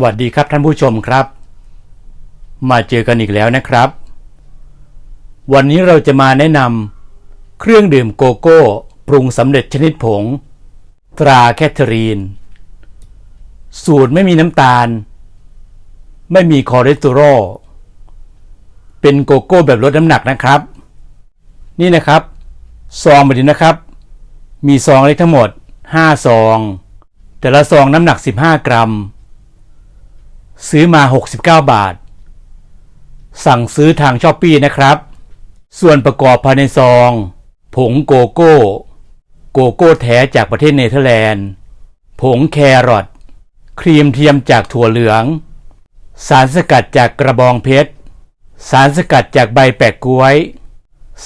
สวัสดีครับท่านผู้ชมครับ มาเจอกันอีกแล้วนะครับ วันนี้เราจะมาแนะนำเครื่องดื่มโกโก้ ปรุงสำเร็จชนิดผง ตราแคทเธอรีน สูตรไม่มีน้ำตาล ไม่มีคอเลสเตอรอลเป็นโกโก้แบบลดน้ำหนักนะครับ นี่นะครับ ซองแบบนี้นะครับ มีซองเล็กทั้งหมด 5 ซอง แต่ละซองน้ำหนัก 15 กรัม ซื้อมา 69 บาท สั่งซื้อทางช้อปปีนะครับ ส่วนประกอบภายในซอง ผงโกโก้ โกโก้แท้จากประเทศเนเธอร์แลนด์ ผงแครอท ครีมเทียมจากถั่วเหลือง สารสกัดจากกระบองเพชร สารสกัดจากใบแปะกล้วย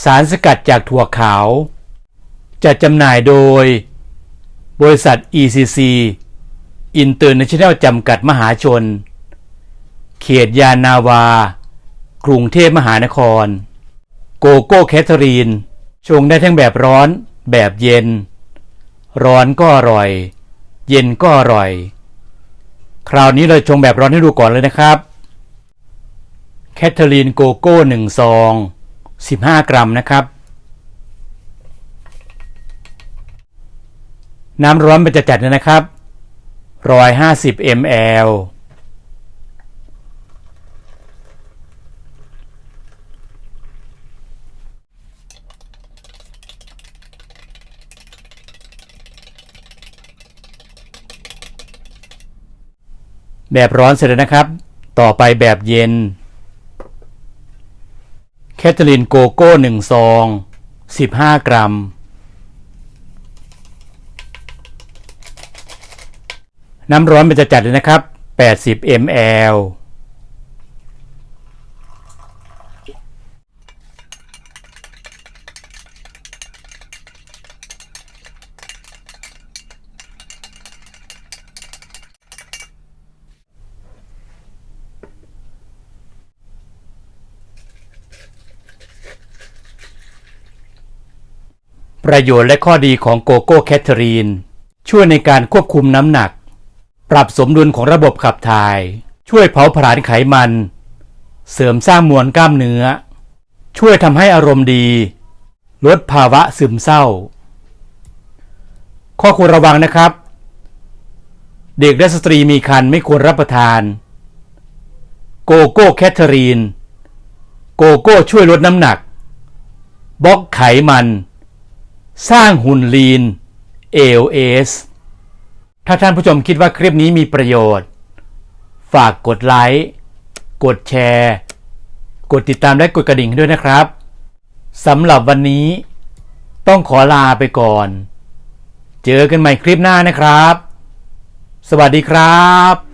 สารสกัดจากถั่วขาวจะจำหน่ายโดย บริษัท ECC International จำกัดมหาชน เขตยานนาวา กรุงเทพมหานคร โกโก้แคทเธอรีน ชงได้ทั้งแบบร้อน แบบเย็น ร้อนก็อร่อย เย็นก็อร่อย คราวนี้เราชงแบบร้อนให้ดูก่อนเลยนะครับ แคทเธอรีนโกโก้หนึ่งซอง15 กรัมนะครับ น้ำร้อนมันจะจัดนะครับ 150 ml แบบร้อนเสร็จแล้วนะครับ ต่อไปแบบเย็น แคทเธอรีนโกโก้หนึ่งซอง 15 กรัม น้ำร้อนมันจะจัดเลยนะครับ 80 ml ประโยชน์และข้อดีของโกโก้แคทเธอรีน ช่วยในการควบคุมน้ำหนัก ปรับสมดุลของระบบขับถ่าย ช่วยเผาผลาญไขมัน เสริมสร้างมวลกล้ามเนื้อ ช่วยทำให้อารมณ์ดี ลดภาวะซึมเศร้า ข้อควรระวังนะครับ เด็กและสตรีมีครรภ์ไม่ควรรับประทาน โกโก้แคทเธอรีน โกโก้ช่วยลดน้ำหนักบล็อกไขมัน สร้างหุ่นลีน ALS ถ้าท่านผู้ชมคิดว่าคลิปนี้มีประโยชน์ ฝากกดไลค์ กดแชร์ กดติดตามและกดกระดิ่งให้ด้วยนะครับสำหรับวันนี้ ต้องขอลาไปก่อน เจอกันใหม่คลิปหน้านะครับ สวัสดีครับ